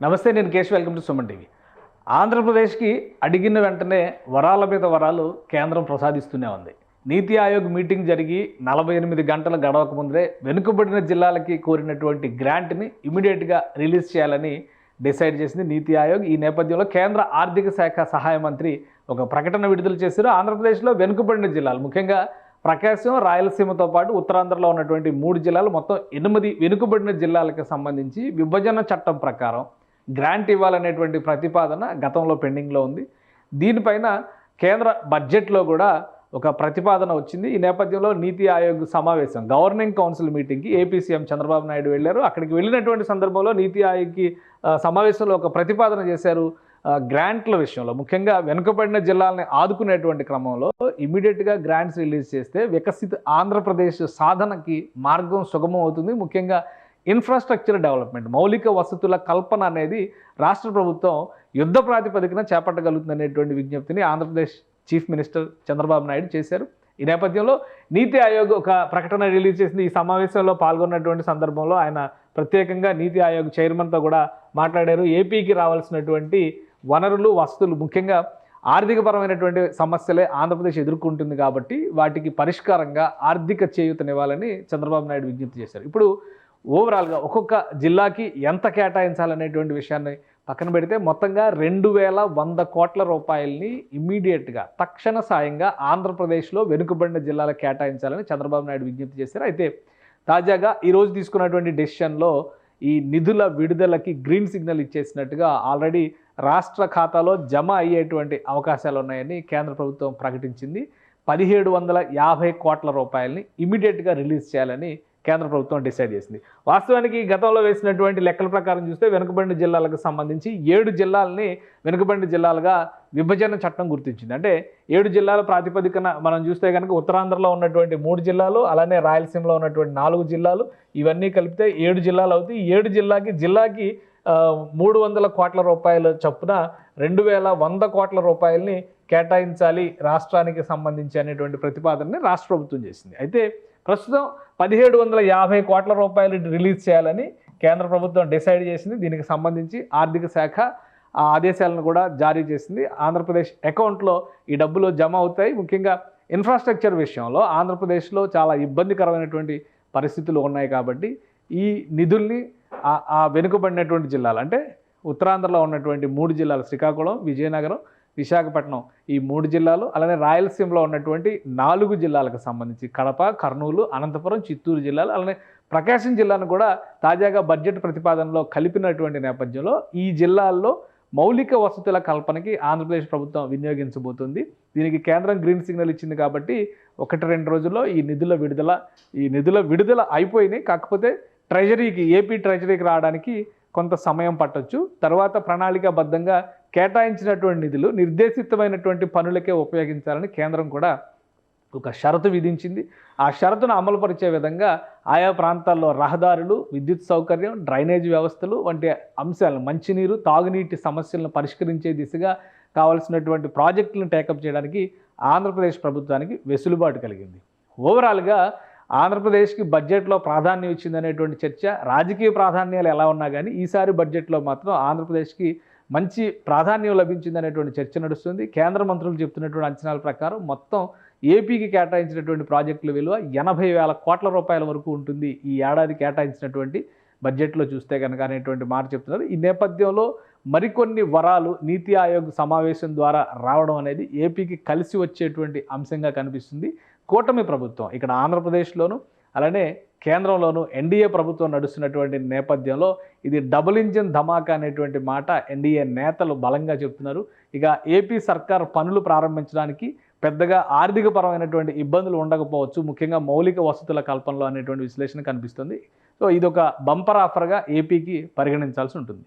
నమస్తే నేను Kesh welcome to Suman TV. ఆంధ్రప్రదేశ్కి అడిగిన వెంటనే వరాల మీద వరాలు కేంద్రం ప్రసాదిస్తూనే ఉంది. నీతి ఆయోగ్ మీటింగ్ జరిగి నలభై ఎనిమిది గంటలు గడవక ముందే వెనుకబడిన జిల్లాలకి కోరినటువంటి గ్రాంట్ని ఇమీడియట్గా రిలీజ్ చేయాలని డిసైడ్ చేసింది నీతి ఆయోగ్. ఈ నేపథ్యంలో కేంద్ర ఆర్థిక శాఖ సహాయ మంత్రి ఒక ప్రకటన విడుదల చేశారు. ఆంధ్రప్రదేశ్లో వెనుకబడిన జిల్లాలు ముఖ్యంగా ప్రకాశం రాయలసీమతో పాటు ఉత్తరాంధ్రలో ఉన్నటువంటి మూడు జిల్లాలు మొత్తం ఎనిమిది వెనుకబడిన జిల్లాలకు సంబంధించి విభజన చట్టం ప్రకారం గ్రాంట్ ఇవ్వాలనేటువంటి ప్రతిపాదన గతంలో పెండింగ్లో ఉంది. దీనిపైన కేంద్ర బడ్జెట్లో కూడా ఒక ప్రతిపాదన వచ్చింది. ఈ నేపథ్యంలో నీతి ఆయోగ్ సమావేశం గవర్నింగ్ కౌన్సిల్ మీటింగ్కి A P C M Chandrababu Naidu వెళ్ళారు. అక్కడికి వెళ్ళినటువంటి సందర్భంలో నీతి ఆయోగ్కి సమావేశంలో ఒక ప్రతిపాదన చేశారు గ్రాంట్ల విషయంలో. ముఖ్యంగా వెనుకబడిన జిల్లాలని ఆదుకునేటువంటి క్రమంలో ఇమీడియట్గా గ్రాంట్స్ రిలీజ్ చేస్తే వికసిత ఆంధ్రప్రదేశ్ సాధనకి మార్గం సుగమం అవుతుంది. ముఖ్యంగా ఇన్ఫ్రాస్ట్రక్చర్ డెవలప్మెంట్ మౌలిక వసతుల కల్పన అనేది రాష్ట్ర ప్రభుత్వం యుద్ధ ప్రాతిపదికన చేపట్టగలుగుతుందనేటువంటి విజ్ఞప్తిని ఆంధ్రప్రదేశ్ చీఫ్ మినిస్టర్ చంద్రబాబు నాయుడు చేశారు. ఈ నేపథ్యంలో నీతి ఆయోగ్ ఒక ప్రకటన రిలీజ్ చేసింది. ఈ సమావేశంలో పాల్గొన్నటువంటి సందర్భంలో ఆయన ప్రత్యేకంగా నీతి ఆయోగ్ చైర్మన్తో కూడా మాట్లాడారు. ఏపీకి రావాల్సినటువంటి వనరులు వసతులు ముఖ్యంగా ఆర్థికపరమైనటువంటి సమస్యలే ఆంధ్రప్రదేశ్ ఎదుర్కొంటుంది కాబట్టి వాటికి పరిష్కారంగా ఆర్థిక చేయూతనివ్వాలని చంద్రబాబు నాయుడు విజ్ఞప్తి చేశారు. ఇప్పుడు ఓవరాల్గా ఒక్కొక్క జిల్లాకి ఎంత కేటాయించాలనేటువంటి విషయాన్ని పక్కన పెడితే మొత్తంగా రెండు వేల వంద కోట్ల రూపాయలని ఇమ్మీడియట్గా తక్షణ సాయంగా ఆంధ్రప్రదేశ్లో వెనుకబడిన జిల్లాలకు కేటాయించాలని చంద్రబాబు నాయుడు విజ్ఞప్తి చేశారు. అయితే తాజాగా ఈరోజు తీసుకున్నటువంటి డెసిషన్లో ఈ నిధుల విడుదలకి గ్రీన్ సిగ్నల్ ఇచ్చేసినట్టుగా ఆల్రెడీ రాష్ట్ర ఖాతాలో జమ అయ్యేటువంటి అవకాశాలు ఉన్నాయని కేంద్ర ప్రభుత్వం ప్రకటించింది. పదిహేడు వందల యాభై కోట్ల రూపాయలని ఇమీడియట్గా రిలీజ్ చేయాలని కేంద్ర ప్రభుత్వం డిసైడ్ చేసింది. వాస్తవానికి గతంలో వేసినటువంటి లెక్కల ప్రకారం చూస్తే వెనుకబడిన జిల్లాలకు సంబంధించి ఏడు జిల్లాలని వెనుకబడిన జిల్లాలుగా విభజన చట్టం గుర్తించింది. అంటే ఏడు జిల్లాల ప్రాతిపదికన మనం చూస్తే కనుక ఉత్తరాంధ్రలో ఉన్నటువంటి మూడు జిల్లాలు అలానే రాయలసీమలో ఉన్నటువంటి నాలుగు జిల్లాలు ఇవన్నీ కలిపితే ఏడు జిల్లాలు అవుతాయి. ఏడు జిల్లాకి జిల్లాకి మూడు వందల కోట్ల రూపాయల చొప్పున రెండు వేల వంద కోట్ల రూపాయలని కేటాయించాలి రాష్ట్రానికి సంబంధించి అనేటువంటి ప్రతిపాదనని రాష్ట్ర ప్రభుత్వం చేసింది. అయితే ప్రస్తుతం పదిహేడు వందల యాభై కోట్ల రూపాయలు రిలీజ్ చేయాలని కేంద్ర ప్రభుత్వం డిసైడ్ చేసింది. దీనికి సంబంధించి ఆర్థిక శాఖ ఆ ఆదేశాలను కూడా జారీ చేసింది. ఆంధ్రప్రదేశ్ అకౌంట్లో ఈ డబ్బులు జమ అవుతాయి. ముఖ్యంగా ఇన్ఫ్రాస్ట్రక్చర్ విషయంలో ఆంధ్రప్రదేశ్లో చాలా ఇబ్బందికరమైనటువంటి పరిస్థితులు ఉన్నాయి కాబట్టి ఈ నిధుల్ని ఆ- వెనుకబడినటువంటి జిల్లాలు అంటే ఉత్తరాంధ్రలో ఉన్నటువంటి మూడు జిల్లాలు శ్రీకాకుళం విజయనగరం విశాఖపట్నం ఈ మూడు జిల్లాలు అలానే రాయలసీమలో ఉన్నటువంటి నాలుగు జిల్లాలకు సంబంధించి కడప కర్నూలు అనంతపురం చిత్తూరు జిల్లాలు అలానే ప్రకాశం జిల్లాను కూడా తాజాగా బడ్జెట్ ప్రతిపాదనలో కలిపినటువంటి నేపథ్యంలో ఈ జిల్లాల్లో మౌలిక వసతుల కల్పనకి ఆంధ్రప్రదేశ్ ప్రభుత్వం వినియోగించబోతుంది. దీనికి కేంద్రం గ్రీన్ సిగ్నల్ ఇచ్చింది కాబట్టి ఒకటి రెండు రోజుల్లో ఈ నిధుల విడుదల ఈ నిధుల విడుదల అయిపోయినాయి. కాకపోతే ట్రెజరీకి ఏపీ ట్రెజరీకి రావడానికి కొంత సమయం పట్టొచ్చు. తర్వాత ప్రణాళికాబద్ధంగా కేటాయించినటువంటి నిధులు నిర్దేశితమైనటువంటి పనులకే ఉపయోగించాలని కేంద్రం కూడా ఒక షరతు విధించింది. ఆ షరతును అమలుపరిచే విధంగా ఆయా ప్రాంతాల్లో రహదారులు విద్యుత్ సౌకర్యం డ్రైనేజ్ వ్యవస్థలు వంటి అంశాలను మంచినీరు తాగునీటి సమస్యలను పరిష్కరించే దిశగా కావాల్సినటువంటి ప్రాజెక్టులను టేకప్ చేయడానికి ఆంధ్రప్రదేశ్ ప్రభుత్వానికి వెసులుబాటు కలిగింది. ఓవరాల్గా ఆంధ్రప్రదేశ్కి బడ్జెట్లో ప్రాధాన్యం ఇచ్చిందనేటువంటి చర్చ రాజకీయ ప్రాధాన్యాలు ఎలా ఉన్నా కానీ ఈసారి బడ్జెట్లో మాత్రం ఆంధ్రప్రదేశ్కి మంచి ప్రాధాన్యం లభించింది అనేటువంటి చర్చ నడుస్తుంది. కేంద్ర మంత్రులు చెప్తున్నటువంటి అంచనాల ప్రకారం మొత్తం ఏపీకి కేటాయించినటువంటి ప్రాజెక్టుల విలువ ఎనభై వేల కోట్ల రూపాయల వరకు ఉంటుంది. ఈ ఏడాది కేటాయించినటువంటి బడ్జెట్లో చూస్తే కనుక అనేటువంటి మాట చెప్తున్నారు. ఈ నేపథ్యంలో మరికొన్ని వరాలు నీతి ఆయోగ్ సమావేశం ద్వారా రావడం అనేది ఏపీకి కలిసి వచ్చేటువంటి అంశంగా కనిపిస్తుంది. కూటమి ప్రభుత్వం ఇక్కడ ఆంధ్రప్రదేశ్లోను అలానే కేంద్రంలోనూ ఎన్డీఏ ప్రభుత్వం నడుస్తున్నటువంటి నేపథ్యంలో ఇది డబుల్ ఇంజిన్ ధమాకా అనేటువంటి మాట ఎన్డీఏ నేతలు బలంగా చెప్తున్నారు. ఇక ఏపీ సర్కార్ పనులు ప్రారంభించడానికి పెద్దగా ఆర్థికపరమైనటువంటి ఇబ్బందులు ఉండకపోవచ్చు. ముఖ్యంగా మౌలిక వసతుల కల్పనలో అనేటువంటి విశ్లేషణ కనిపిస్తుంది. సో ఇది ఒక బంపర్ ఆఫర్గా ఏపీకి పరిగణించాల్సి ఉంటుంది.